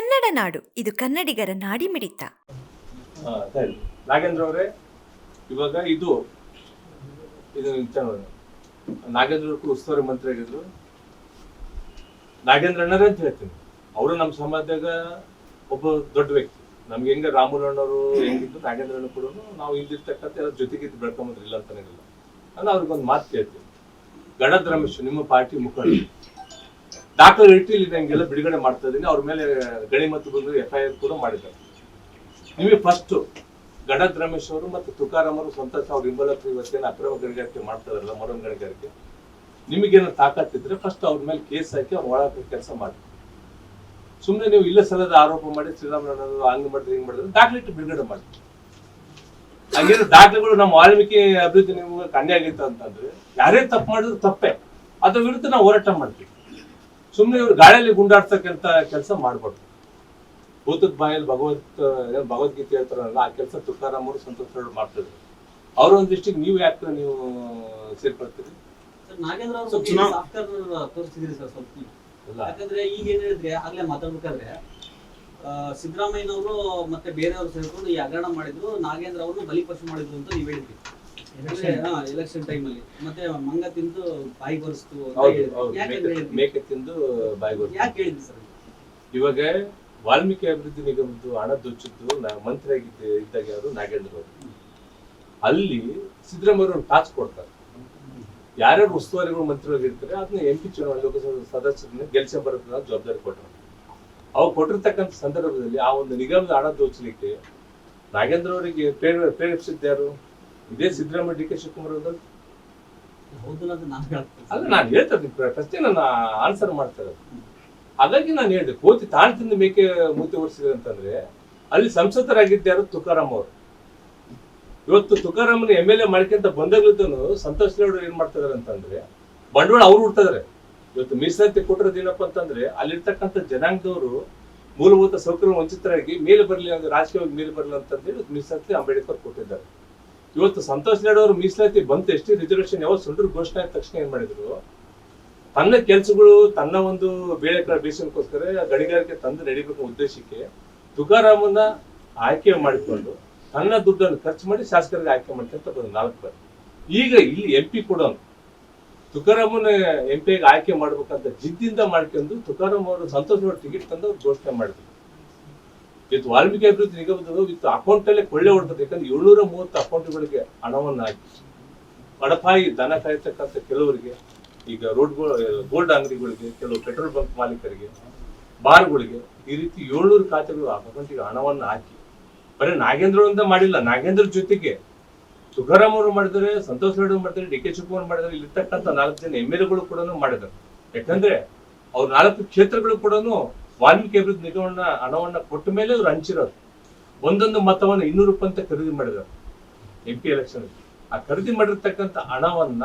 ಕನ್ನಡ ನಾಡು. ಇದು ಕನ್ನಡಿಗರ ನಾಡಿ ಮಿಡಿತ. ನಾಗೇಂದ್ರ ಅವರೇ, ಇವಾಗ ಇದು ಇದು ನಾಗೇಂದ್ರ ಉಸ್ತುವಾರಿ ಮಂತ್ರಿ ಆಗಿದ್ರು. ನಾಗೇಂದ್ರ ಅಣ್ಣರೇ ಅಂತ ಹೇಳ್ತೀನಿ. ಅವರು ನಮ್ಮ ಸಮಾಜದಾಗ ಒಬ್ಬ ದೊಡ್ಡ ವ್ಯಕ್ತಿ. ನಮ್ಗೆ ಹೆಂಗ ರಾಮುಲ್ ಅಣ್ಣವರು ಹೆಂಗಿದ್ರು, ನಾಗೇಂದ್ರ ಅಣ್ಣ ಕೂಡ ನಾವು ಇಲ್ಲಿರ್ತಕ್ಕಂಥ ಎಲ್ಲ ಜೊತೆಗೆ ಇದ್ದು ಬೆಳ್ಕೊಂಬಂದ್ರೆ, ಇಲ್ಲ ನಾನು ಅವ್ರಿಗೊಂದು ಮಾತು ಕೇಳ್ತೀನಿ ಗಣದ್ ರಮೇಶ್, ನಿಮ್ಮ ಪಾರ್ಟಿ ಮುಖಂಡ ಡಾಕ್ಟರ್ ಇಟ್ಟಿಲಿ ಇದ್ದಂಗೆಲ್ಲ ಬಿಡುಗಡೆ ಮಾಡ್ತಾ ಇದ್ದೀನಿ. ಅವ್ರ ಮೇಲೆ ಗಣಿ ಮತ್ತು ಬಂದು ಎಫ್ ಐ ಆರ್ ಕೂಡ ಮಾಡಿದ್ದಾರೆ. ನಿಮಗೆ ಫಸ್ಟ್ ಗಡದ್ ರಮೇಶ್ ಅವರು ಮತ್ತು ತುಕಾರಾಮ್ ಅವರು ಸ್ವಂತ ಅವ್ರ ಇಂಬಲತ್ವ ಇವತ್ತೇನು ಅಕ್ರಮ ಗಣಿಗಾರಿಕೆ ಮಾಡ್ತಾ ಇದಾರಲ್ಲ ಮರಂ ಗಣಿಗಾರಿಕೆ. ನಿಮಗೇನು ತಾಕತ್ತಿದ್ರೆ ಫಸ್ಟ್ ಅವ್ರ ಮೇಲೆ ಕೇಸ್ ಹಾಕಿ ಅವ್ರು ಒಳಗೆ ಕೆಲಸ ಮಾಡಿ ಸುಮ್ಮನೆ ನೀವು ಇಲ್ಲ ಸಲದ ಆರೋಪ ಮಾಡಿ ಶ್ರೀರಾಮಣ್ಣ ಹಂಗ್ ಮಾಡಿದ್ರೆ ಹಿಂಗ್ ಮಾಡಿದ್ರೆ ದಾಖಲಿಟ್ಟು ಬಿಡುಗಡೆ ಮಾಡಿ ಹಂಗೇನು ದಾಖಲೆಗಳು ನಮ್ಮ ವಾಲ್ಮೀಕಿ ಅಭಿವೃದ್ಧಿ ನಿಮಗೆ ಕನ್ಯೆ ಆಗಿತ್ತು ಅಂತಂದ್ರೆ ಯಾರೇ ತಪ್ಪು ಮಾಡಿದ್ರು ತಪ್ಪೇ. ಅದ್ರ ವಿರುದ್ಧ ನಾವು ಹೋರಾಟ ಮಾಡ್ತೀವಿ. ಸುಮ್ಮನೆ ಇವ್ರು ಗಾಳಿಯಲ್ಲಿ ಗುಂಡಾಡ್ತಕ್ಕಂಥ ಕೆಲಸ ಮಾಡ್ಬಾರ್ದು. ಭೂತದ ಬಾಯಲ್ಲಿ ಭಗವತ್ ಏನ್ ಭಗವದ್ಗೀತೆ ಹೇಳ್ತಾರಲ್ಲ ಆ ಕೆಲಸ ತುಕಾರಾಮ್ ಅವರು ಸಂತೋಷ ಅವರು ಮಾಡ್ತಿದ್ರು. ಅವ್ರ ಒಂದಿಷ್ಟಿಗೆ ನೀವು ಯಾಕೆ ನೀವು ಸೇರ್ಪಡ್ತೀರಿ? ತೋರಿಸಿದ್ರಿ ಸರ್ ಸ್ವಲ್ಪ ಯಾಕಂದ್ರೆ ಈಗ ಏನ್ ಹೇಳಿದ್ರೆ ಆಗ್ಲೇ ಮಾತಾಡ್ಬೇಕಾದ್ರೆ ಆ, ಸಿದ್ದರಾಮಯ್ಯನವರು ಮತ್ತೆ ಬೇರೆಯವರು ಸೇರ್ಕೊಂಡು ಈ ಹಗರಣ ಮಾಡಿದ್ರು ನಾಗೇಂದ್ರ ಅವರು ಬಲಿಪಶು ಮಾಡಿದ್ರು ಅಂತ ನೀವ್ ಹೇಳಿದ್ರಿ. ಎಲೆಕ್ಷನ್ ಟೈಮಲ್ಲಿ ಅಲ್ಲಿ. ಮತ್ತೆ ಮಂಗ ತಿಂದು ಬಾಯಿ ಬರಿಸ್ತು. ಮೇಕೆ- ತಿಂದು ಬಾಯಿ ಬಾಯಿಗೆ ಯಾಕೆ ಹೇಳಿದ್ರಿ ಸರ್? ಇವಾಗ ವಾಲ್ಮೀಕಿ ಅಭಿವೃದ್ಧಿ ನಿಗಮದ್ದು ಹಣ ದೊಚ್ಚಿದ್ದು ಮಂತ್ರಿ ಆಗಿದ್ದ ಇದ್ದಾಗ ಯಾರು ನಾಗೇಂದ್ರ ಅವರು. ಅಲ್ಲಿ ಸಿದ್ದರಾಮಯ್ಯ ಅವರು ಟಾಚ್ ಕೊಡ್ತಾರೆ. ಯಾರ್ಯಾರು ಉಸ್ತುವಾರಿಗಳು ಮಂತ್ರಿಗಳಿರ್ತಾರೆ ಅದನ್ನ ಎಂ ಪಿ ಚುನಾವಣೆ ಲೋಕಸಭಾ ಸದಸ್ಯರನ್ನ ಗೆಲ್ಸ ಬರೋದನ್ನ ಜವಾಬ್ದಾರಿ ಕೊಟ್ಟರು ಅವ್ರು ಕೊಟ್ಟಿರ್ತಕ್ಕಂಥ ಸಂದರ್ಭದಲ್ಲಿ ಆ ಒಂದು ನಿಗಮದ ಹಣ ದೋಚಲಿಕ್ಕೆ ನಾಗೇಂದ್ರ ಅವರಿಗೆ ಪ್ರೇರ ಪ್ರೇರೇಪಿಸಿದ್ದು ಯಾರು? ಇದೇ ಸಿದ್ದರಾಮಯ್ಯ ಡಿ ಕೆ ಶಿವಕುಮಾರ್ ಅವರು ಹೌದು ನಾನು ಹೇಳ್ತೀನಿ. ಅಲ್ಲ ನಾನು ಹೇಳ್ತಾ ಇದ್ದೀನಿ ಪ್ರಶ್ನೆ ನಾನು ಆನ್ಸರ್ ಮಾಡ್ತಾ ಇರೋದು. ಹಾಗಾಗಿ ನಾನು ಹೇಳಿದೆ ಕೋತಿ ತಾಣ್ ತಿಂದು ಮೇಕೆ ಮೂತಿ ಓಡಿಸಿದ್ರೆ ಅಂತಂದ್ರೆ ಅಲ್ಲಿ ಸಂಸದರಾಗಿದ್ದಾರು ತುಕಾರಾಮ್ ಅವರು. ಇವತ್ತು ತುಕಾರಾಮನ ಎಂ ಎಲ್ ಎ ಮಾಡ್ಕೊಂತ ಬಂದಾಗ್ಲಿದ್ದನು ಸಂತೋಷ್ ಗೌಡರು ಏನ್ ಮಾಡ್ತಿದಾರೆ ಅಂತಂದ್ರೆ ಬಂಡವಾಳ ಅವ್ರು ಹುಡ್ತಿದಾರೆ. ಇವತ್ತು ಮೀಸಲಾತಿ ಕೊಟ್ಟರೆ ಏನಪ್ಪ ಅಂತಂದ್ರೆ ಅಲ್ಲಿರ್ತಕ್ಕಂಥ ಜನಾಂಗದವರು ಮೂಲಭೂತ ಸೌಕರ್ಯ ವಂಚಿತರಾಗಿ ಮೇಲೆ ಬರಲಿ ಅಂದ್ರೆ ರಾಜಕೀಯವಾಗಿ ಮೇಲೆ ಬರಲಿ ಅಂತಂದೇಳಿ ಮೀಸಲಾತಿ ಅಂಬೇಡ್ಕರ್ ಕೊಟ್ಟಿದ್ದಾರೆ. ಇವತ್ತು ಸಂತೋಷ್ ನಾಯ್ಡು ಅವರು ಮೀಸಲಾತಿ ಬಂತು ಎಷ್ಟೇ ರಿಸರ್ವೇಶನ್ ಯಾವ ಸುಂಟರ್ ಘೋಷಣೆ ಆದ ತಕ್ಷಣ ಏನ್ ಮಾಡಿದ್ರು? ತನ್ನ ಕೆಲಸಗಳು, ತನ್ನ ಒಂದು ಬೇಳೆಕಾಳ ಬೇಸನಕ್ಕೋಸ್ಕರ ಗಣಿಗಾರಿಕೆ ತಂದು ನಡಿಬೇಕು ಉದ್ದೇಶಕ್ಕೆ ತುಕಾರಾಮನ್ನ ಆಯ್ಕೆ ಮಾಡಿಕೊಂಡು ತನ್ನ ದುಡ್ಡನ್ನು ಖರ್ಚು ಮಾಡಿ ಶಾಸಕರಿಗೆ ಆಯ್ಕೆ ಮಾಡ್ಕೊಂತ ಬಂದು ನಾಲ್ಕು ಬಾರಿ ಈಗ ಇಲ್ಲಿ ಎಂ ಪಿ ಕೂಡ ತುಕಾರಾಮನ ಎಂ ಪಿಗೆ ಆಯ್ಕೆ ಮಾಡ್ಬೇಕಂತ ಜಿದ್ದಿಂದ ಮಾಡ್ಕೊಂಡು ತುಕಾರಾಮ್ ಅವರು ಸಂತೋಷ್ ಟಿಕೆಟ್ ತಂದು ಅವ್ರು ಘೋಷಣೆ ಮಾಡಿದ್ರು. ಇವತ್ತು ವಾಲ್ಮೀಕಿ ಅಭಿವೃದ್ಧಿ ನಿಗಮದವರು ಇವತ್ತು ಅಕೌಂಟ್ ಅಲ್ಲೇ ಕೊಳ್ಳೆ ಹೊಡ್ಬೇಕು ಯಾಕಂದ್ರೆ ಏಳ್ನೂರ ಮೂವತ್ತು ಅಕೌಂಟ್ಗಳಿಗೆ ಹಣವನ್ನು ಹಾಕಿ. ಬಡಪಾಯಿ ದನ ಕಾಯ್ತಕ್ಕಂಥ ಕೆಲವರಿಗೆ, ಈಗ ರೋಡ್ ಗೋಲ್ಡ್ ಅಂಗಡಿಗಳಿಗೆ, ಕೆಲವು ಪೆಟ್ರೋಲ್ ಬಂಕ್ ಮಾಲೀಕರಿಗೆ, ಬಾರ್ಗಳಿಗೆ ಈ ರೀತಿ ಏಳ್ನೂರು ಖಾತೆಗಳು ಅಕೌಂಟಿಗೆ ಹಣವನ್ನು ಹಾಕಿ. ಬರೀ ನಾಗೇಂದ್ರವರಿಂದ ಮಾಡಿಲ್ಲ. ನಾಗೇಂದ್ರ ಜೊತೆಗೆ ತುಕಾರಾಮ್ ಅವರು ಮಾಡಿದರೆ ಸಂತೋಷ್ ರೆಡ್ಡಿ ಮಾಡಿದರೆ ಡಿ ಕೆ ಶಿವಕುಮಾರ್ ಮಾಡಿದರೆ ಇಲ್ಲಿರ್ತಕ್ಕಂಥ ನಾಲ್ಕು ಜನ ಎಂ ಎಲ್ ಎಗಳು ಕೂಡ ಮಾಡಿದರು ಯಾಕಂದ್ರೆ ಅವ್ರ ನಾಲ್ಕು ಕ್ಷೇತ್ರಗಳು ಕೂಡ ವಾಲ್ಮೀಕಿ ಅಭಿವೃದ್ಧಿ ನಿಗಮವನ್ನ ಹಣವನ್ನ ಕೊಟ್ಟ ಮೇಲೆ ಅವ್ರು ಹಂಚಿರೋದು. ಒಂದೊಂದು ಮತವನ್ನು ಇನ್ನೂರು ರೂಪಾಯಿ ಅಂತ ಖರೀದಿ ಮಾಡಿದ್ರು. ಎಂ ಪಿ ಎಲೆಕ್ಷನ್ ಆ ಖರೀದಿ ಮಾಡಿರ್ತಕ್ಕಂಥ ಹಣವನ್ನ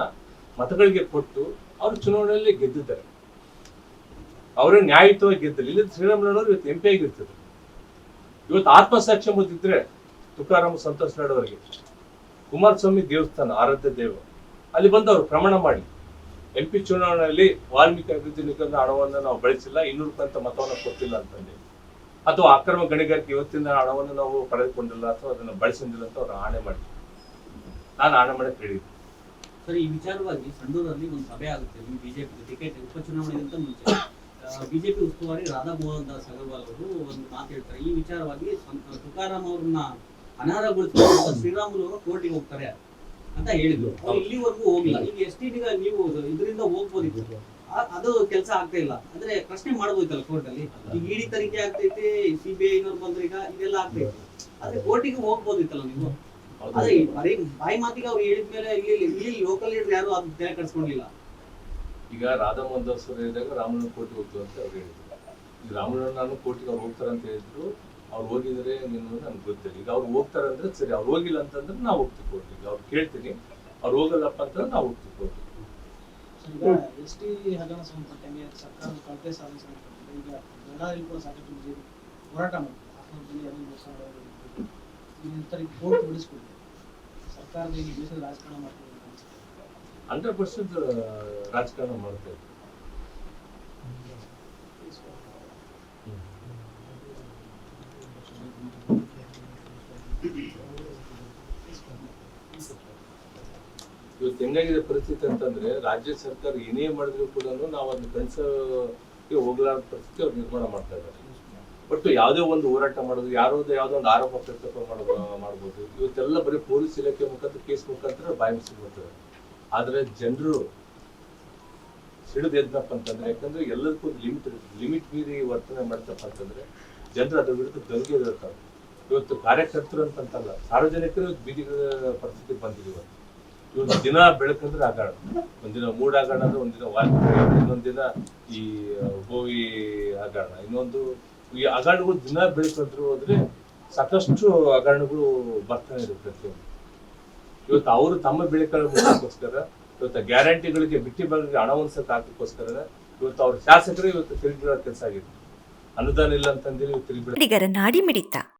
ಮತಗಳಿಗೆ ಕೊಟ್ಟು ಅವರು ಚುನಾವಣೆಯಲ್ಲಿ ಗೆದ್ದಿದ್ದಾರೆ. ಅವರೇ ನ್ಯಾಯಯುತವಾಗಿ ಗೆದ್ದಿಲ್ಲ. ಇಲ್ಲಿ ಶ್ರೀರಾಮನವರು ಇವತ್ತು ಎಂ ಪಿ ಆಗಿರ್ತದೆ ಇವತ್ತು ಆತ್ಮಸಾಕ್ಷ್ಯ ಮುದ್ದಿದ್ರೆ ತುಕಾರಾಮ ಸಂತೋಷ್ ನಾಡವರಿಗೆ. ಕುಮಾರಸ್ವಾಮಿ ದೇವಸ್ಥಾನ, ಆರಾಧ್ಯ ದೇವ. ಅಲ್ಲಿ ಬಂದು ಅವರು ಪ್ರಮಾಣ ಮಾಡಿ. ಎಂ ಪಿ ಚುನಾವಣೆಯಲ್ಲಿ ವಾಲ್ಮೀಕಿ ಅಭಿವೃದ್ಧಿ ನಿಗಮದ ಹಣವನ್ನು ನಾವು ಬಳಸಿಲ್ಲ, ಇನ್ನೂರು ರೂಪಾಯಿ ಮತವನ್ನು ಕೊಟ್ಟಿಲ್ಲ ಅಂತಂದು. ಅಥವಾ ಅಕ್ರಮ ಗಣಿಗಾರಿಕೆ ಇವತ್ತಿನ ಹಣವನ್ನು ನಾವು ಪಡೆದುಕೊಂಡಿಲ್ಲ ಅಥವಾ ಅದನ್ನು ಬಳಸಿಲ್ಲ ಅಂತ ಅವ್ರು ಆಣೆ ಮಾಡಿದ್ರು. ನಾನು ಆಣೆ ಮಾಡಕ್ಕೆ ಹೇಳಿದ್ದೆ. ಸರ್, ಈ ವಿಚಾರವಾಗಿ ಸಂಡೂರಲ್ಲಿ ಒಂದು ಸಭೆ ಆಗುತ್ತೆ ನಿಮ್ಮ ಬಿಜೆಪಿ ಟಿಕೆಟ್ ಉಪಚುನಾವಣೆಗಿಂತ ಮುಂಚೆ. ಬಿಜೆಪಿ ಉಸ್ತುವಾರಿ ರಾಧಾ ಮೋಹನ್ ದಾಸ್ ಅಗರ್ವಾಲ್ ಅವರು ಒಂದು ಮಾತು ಹೇಳ್ತಾರೆ. ಈ ವಿಚಾರವಾಗಿ ತುಕಾರಾಮ್ ಅವ್ರನ್ನ ಅನರ್ಹಗೊಳಿಸಿದ ಶ್ರೀರಾಮುಲು ಅವರು ಕೋರ್ಟಿಗೆ ಹೋಗ್ತಾರೆ. ಅಂತ ಹೇಳಿದ್ರು. ಇಲ್ಲಿವರೆಗೂ ಹೋಗಿಲ್ಲ ಈಗ ಎಸ್ ಟಿ ನೀವು ಇದರಿಂದ ಹೋಗ್ಬೋದಿತ್ತು ಅದು ಕೆಲಸ ಆಗ್ತಾ ಇಲ್ಲ. ಅಂದ್ರೆ ಪ್ರಶ್ನೆ ಮಾಡ್ಬೋದಿತ್ತಲ್ಲ ಕೋರ್ಟ್ ಅಲ್ಲಿ? ಈಗ ಇಡಿ ತನಿಖೆ ಆಗ್ತೈತೆ ಸಿ ಬಿ ಐನವ್ರು ಬಂದ್ರೆ ಈಗ ಇದೆಲ್ಲ ಆಗ್ತೈತೆ ಆದ್ರೆ ಕೋರ್ಟಿಗೆ ಹೋಗ್ಬೋದಿತ್ತಲ್ಲ ನೀವು? ಅದೇ ಬರೀ ಬಾಯಿ ಮಾತಿಗೆ ಅವ್ರು ಹೇಳಿದ್ಮೇಲೆ ಇಲ್ಲಿ ಇಲ್ಲಿ ಲೋಕಲ್ ಲೀಡರ್ ಯಾರು ಅದು ತಲೆ ಕಟ್ಸ್ಕೊಂಡಿಲ್ಲ ಈಗ ರಾಧಾ ದಾಸ್ ಅವರು ಹೇಳಿದಾಗ ರಾಮಣ್ಣ ಕೋರ್ಟಿಗೆ ಹೋಗ್ತು ಅಂತ ಅವ್ರು ಹೇಳಿದ್ರು. ಈಗ ರಾಮಣ್ಣ ನಾನು ಕೋರ್ಟಿಗೆ ಅವ್ರು ಹೋಗ್ತಾರೆ ಅಂತ ಹೇಳಿದ್ರು. ಅವ್ರು ಹೋಗಿದ್ರೆ ನಿನ್ನ ನನ್ಗೆ ಗೊತ್ತಿಲ್ಲ. ಈಗ ಅವ್ರು ಹೋಗ್ತಾರೆ ಅಂದ್ರೆ ಸರಿ ಅವ್ರು ಹೋಗಿಲ್ಲ ಅಂತಂದ್ರೆ ನಾವು ಹೋಗ್ತೀವಿ ಈಗ ಅವ್ರು ಕೇಳ್ತೀನಿ ಅವ್ರು ಹೋಗಲ್ಲಪ್ಪ ಅಂತಂದ್ರೆ ನಾವು ಹೋಗ್ತೀವಿ ಕೋರ್ಟಿಗೆ ಈಗ ಎಸ್ ಟಿ ಹಗರಣ ಸಂಬಂಧಪಟ್ಟಂಗೆ ಸರ್ಕಾರ ಕಳಪೆ ಸಾಧನೆ ಸಂಬಂಧಪಟ್ಟಂಗೆ ಈಗ ಬೆಳಗಾವಿಯಲ್ಲಿ ಕೂಡ ಸಾಕಷ್ಟು ಬಿಜೆಪಿ ಹೋರಾಟ ಮಾಡಿದೆ ಆತ್ಮಹತ್ಯೆ ಮೋಸ ಕೋರ್ಟ್ ಬಿಡಿಸ್ಕೊಡ್ತಾರೆ ಸರ್ಕಾರದ ಈ ದೇಶದ ರಾಜಕಾರಣ ಮಾಡ್ತಾರೆ. ಹಂಡ್ರೆಡ್ ಪರ್ಸೆಂಟ್ ರಾಜಕಾರಣ ಮಾಡ್ತಾ ಇದ್ರು ಇವತ್ತು ಹೆಂಗಾಗಿದೆ ಪರಿಸ್ಥಿತಿ ಅಂತಂದ್ರೆ ರಾಜ್ಯ ಸರ್ಕಾರ ಏನೇ ಮಾಡಿದ್ರು ಕೂಡ ನಾವು ಅದನ್ನ ಕಳಿಸೋಕೆ ಹೋಗ್ಲಾರ ಪರಿಸ್ಥಿತಿ ಅವ್ರು ನಿರ್ಮಾಣ ಮಾಡ್ತಾ ಇದ್ದಾರೆ ಬಟ್ ಯಾವುದೇ ಒಂದು ಹೋರಾಟ ಮಾಡೋದು ಯಾರೋದು ಯಾವುದೋ ಒಂದು ಆರೋಪ ಪ್ರತ್ಯಾರೋಪ ಮಾಡೋ ಮಾಡ್ಬೋದು. ಇವತ್ತೆಲ್ಲ ಬರೀ ಪೊಲೀಸ್ ಇಲಾಖೆ ಮುಖಾಂತರ, ಕೇಸ್ ಮುಖಾಂತರ ಬಾಯಿಸಿ ಬರ್ತದೆ. ಆದರೆ ಜನರು ಸಿಡಿದು ಎದ್ನಪ್ಪ ಅಂತಂದ್ರೆ, ಯಾಕಂದ್ರೆ ಎಲ್ಲದಕ್ಕೂ ಲಿಮಿಟ್ ಲಿಮಿಟ್ ಮೀರಿ ವರ್ತನೆ ಮಾಡ್ತಪ್ಪ ಅಂತಂದ್ರೆ ಜನರು ಅದ್ರ ವಿರುದ್ಧ ದೊರಕಿರ್ತಾರೆ ಇವತ್ತು ಕಾರ್ಯಕರ್ತರು ಅಂತಂತಲ್ಲ, ಸಾರ್ವಜನಿಕರು ಬೀದಿ ಪರಿಸ್ಥಿತಿ ಬಂದಿದೆ ಇವತ್ತು. ಇವತ್ತು ದಿನ ಬೆಳಕಂದ್ರೆ ಆಗಾಡ ಒಂದಿನ ಮೂಡ್ ಆಗಾಣ ಅಂದ್ರೆ ಒಂದಿನ ವಾಲ್ಮೀಕಿ ಇನ್ನೊಂದಿನ ದಿನ ಈ ಗೋವಿ ಆಗಾಡ ಇನ್ನೊಂದು ಈ ಅಗಾಣಗಳು ದಿನ ಬೆಳಕಂದ್ರು ಹೋದ್ರೆ ಸಾಕಷ್ಟು ಹಗರಣಗಳು ಬರ್ತಾನೆ ಇರುತ್ತೆ ಪ್ರತಿಯೊಂದು. ಇವತ್ತು ಅವರು ತಮ್ಮ ಬೆಳಕೋಸ್ಕರ ಇವತ್ತು ಗ್ಯಾರಂಟಿಗಳಿಗೆ ಬಿಟ್ಟಿ ಬಗ್ಗೆ ಹಣ ಹೊಂದ್ಸಕ್ ಹಾಕಕ್ಕೋಸ್ಕರ ಇವತ್ತು ಅವ್ರ ಶಾಸಕರು ಇವತ್ತು ತಿರುಗಿರೋ ಕೆಲಸ ಆಗಿದೆ. ಅನುದಾನ ಇಲ್ಲ ಅಂತಂದೇಳಿ ತಿರುಗಿ ನಾಡಿ ಮಿಡಿತ.